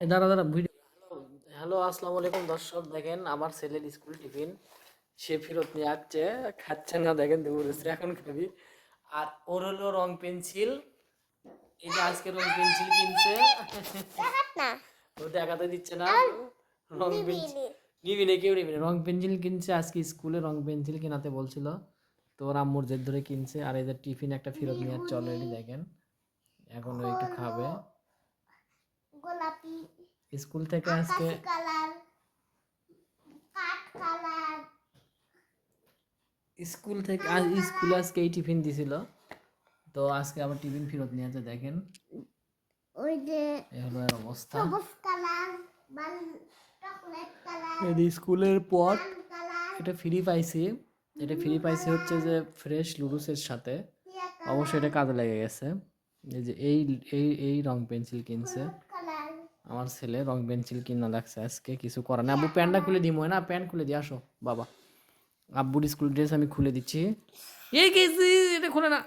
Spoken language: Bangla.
দাঁড়া দাঁড়া ভিডিও। হ্যালো আসসালামু আলাইকুম দর্শক দেখেন আমার ছেলের স্কুল টিফিন। সে ফেরত নিয়ে আসছে খাচ্ছে না দেখেন দৌড়েছে এখন খাবি। আর ওর হলো রং পেন্সিল। এই যে আজকে রং পেন্সিল কিনছে। ও দেখাতে দিচ্ছে না। রং পেন্সিল। নিবি না কেউ নিবি রং পেন্সিল কিনছে আজকে স্কুলে রং পেন্সিল কেনাতে বলছিল। তো ওর আম্মুর জেদ ধরে কিনছে আর এদের টিফিন একটা ফেরত নিয়ে অলরেডি দেখেন। এখন ও একটু খাবে। স্কুল থেকে আজকে স্কুল থেকে আজ স্কুলে আজকে এই টিফিন দিছিল। তো আজকে আবার টিফিন ফেরত নিয়ে আছে দেখেন। ওই যে এই হলো এর অবস্থা। এই স্কুলের পট এটা ফ্রি পাইছি। এটা ফ্রি পাইছি হচ্ছে যে ফ্রেশ লুডুসের সাথে। অবশ্যই এটা কাজে লেগে গেছে। এই যে এই এই এই রং পেন্সিল কিনছে। আমার ছেলে রং পেন্সিল কিনা লাগছে আজকে কিছু করার না আব্বু প্যান্টটা খুলে দিই না প্যান্ট খুলে দিয়ে আসো, বাবা। আব্বুর স্কুল ড্রেস আমি খুলে দিচ্ছি। এই গেছি এটা খুলে না।